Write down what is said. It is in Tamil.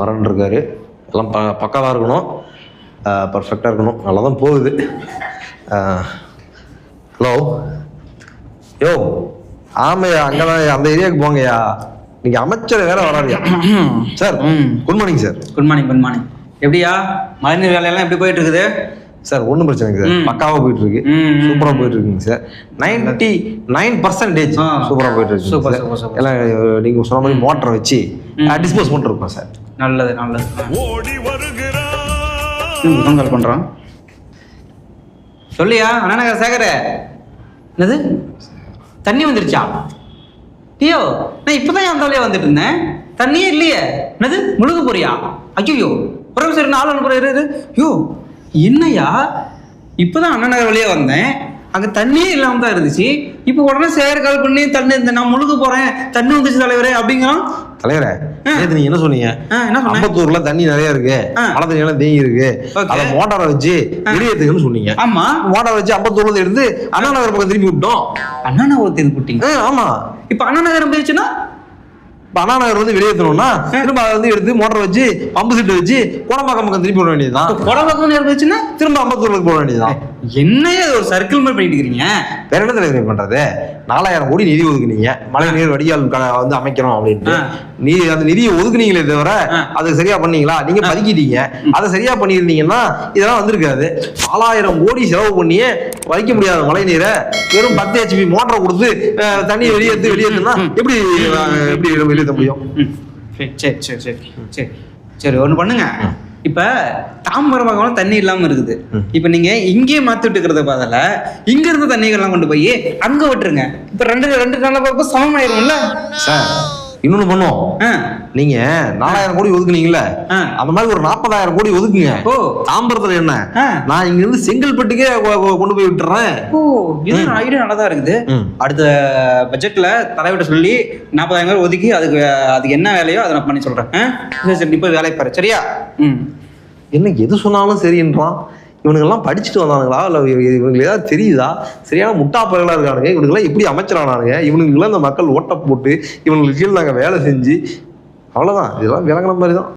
வரன் இருக்காரு. எல்லாம் ப பக்காவாக இருக்கணும். பர்ஃபெக்டாக இருக்கணும். நல்லா தான் போகுது ஹலோ யோ ஆமையா அங்கே தான் அந்த ஏரியாவுக்கு போங்கய்யா. இன்னைக்கு அமைச்சர் வேற வராருயா sir. Good morning sir good morning good morning எப்படியா? மழைநீர் வேலையெல்லாம் எப்படி போயிட்டு இருக்குது? சார் ஒன்றும் பிரச்சனை இல்லை சார். பக்காவாக போயிட்டு இருக்கு. சூப்பராக போயிட்டு இருக்குங்க சார். Ninety nine percentage. சூப்பராக போயிட்டு இருக்கு. எல்லாம் நீங்கள் சொன்ன மாதிரி மோட்டரை வச்சு டிஸ்போஸ் பண்ணிருக்கோம் சார். நல்லது நல்லது. ஓடி வருகிறான். பண்ணுறான் சொல்லியா அண்ணா சேகர. என்னது? தண்ணி வந்துருச்சா? ஐயோ நான் இப்போதான் என் வழியா வந்துட்டு இருந்தேன். தண்ணியே இல்லையே. என்னது? முழுக போறியா? ஐயோ உறவு சரி நாள் அனுப்புறாரு யோ என்னய்யா இப்போதான் அண்ணா நகர் வழியா வந்தேன். அங்கே தண்ணியே இல்லாம தான் இருந்துச்சு. இப்போ உடனே சேகர் கால் பண்ணி தண்ணி இந்த நான் முழுக போறேன் தண்ணி வந்துச்சு தலைவரே அப்படிங்கிறான். தலைவரே நீங்க என்ன சொன்னீங்க? அம்பத்தூர்ல தண்ணி நிறைய இருக்கு. மழை தண்ணி எல்லாம் தேங்கி இருக்கு. அதை மோட்டாரை வச்சு வெளியேற்றுங்கன்னு சொன்னீங்க. ஆமா. மோட்டாரை வச்சு அம்பத்தூர்ல இருந்து எடுத்து அண்ணா நகர் பக்கம் திருப்பி விட்டோம். அண்ணா நகர் திருப்பி விட்டீங்க ஆமா. இப்போ அண்ணா நகரம் போயிடுச்சுன்னா? அண்ணா நகர் வந்து வெளியேற்றணும்னா திரும்ப அதை வந்து எடுத்து மோட்டர் வச்சு பம்பு செட்டு வச்சு குடம்பாக்கம் பக்கம் திருப்பி விட வேண்டியதுதான். கொடபக்கம் நேரம் போயிடுச்சுன்னா? திரும்ப அம்பத்தூருக்கு போக வேண்டியதுதான். என்னையே ஒரு சர்க்கிள் மாதிரி பண்ணிட்டு இருக்கிறீங்க வேற என்ன தலைவர் பண்றது? நாலாயிரம் கோடி நிதி ஒதுக்குனீங்க. மழை நீர் வடிகால் வந்து அமைக்கணும் அப்படின்ட்டு. நீ அந்த நிதியை ஒதுக்குனீங்களே தவிர. அது சரியா பண்ணீங்களா? நீங்க பதுக்கிட்டீங்க. அதை சரியா பண்ணியிருந்தீங்கன்னா இதெல்லாம் வந்திருக்காது. நாலாயிரம் கோடி செலவு பண்ணியே வைக்க முடியாத மழை நீரை வெறும் பத்து ஹெச்பி மோட்டரை கொடுத்து அஹ், தண்ணியை வெளியேற்று வெளியேற்றுனா எப்படி எப்படி வெளியேற்ற முடியும்? சரி சரி சரி சரி. சரி ஒன்று பண்ணுங்க. இப்போ தாம்பரமாக தண்ணி இல்லாமல் இருக்குது. இப்போ நீங்கள் இங்கேயே மாற்றி விட்டுக்கிறத பதில இங்க இருந்த தண்ணிகள்லாம் கொண்டு போய் அங்கே விட்டுருங்க. இப்போ ரெண்டு ரெண்டு நாளில் பார்ப்போ சமமாயிரும்ல? சார் இன்னொன்னு பண்ணுவோம். நீங்க நாலாயிரம் கோடி ஒதுக்குனீங்கல்ல. அந்த மாதிரி ஒரு நாற்பதாயிரம் கோடி ஒதுக்குங்க. ஓ. தாம்பரத்துல என்ன. நான் இங்க இருந்து செங்கல்பட்டுக்கே கொண்டு போய் விட்டுறேன். ஓ இது ஐடியா நல்லா தான் இருக்குது. அடுத்த பட்ஜெட்ல தலைவர்கிட்ட சொல்லி நாற்பதாயிரம் ரூபாய் ஒதுக்கி அதுக்கு அதுக்கு என்ன வேலையோ அதை நான் பண்ணி சொல்றேன்? சரி போய் வேலையை பாரு சரியா? ம். என்ன எது சொன்னாலும் சரின்றான். இவனுங்கெல்லாம் படிச்சுட்டு வந்தானுங்களா? இல்லை இவங்களுக்கு ஏதாவது தெரியுதா? சரியான முட்டா இருக்கானுங்க. இவனுங்கெல்லாம் எப்படி அமைச்சரானானுங்க? இவனுங்களாம் இந்த மக்கள் ஓட்ட போட்டு இவனுங்களுக்கு கீழே நாங்கள் வேலை செஞ்சு அவ்வளோதான் இதெல்லாம் விளங்குன மாதிரி தான்.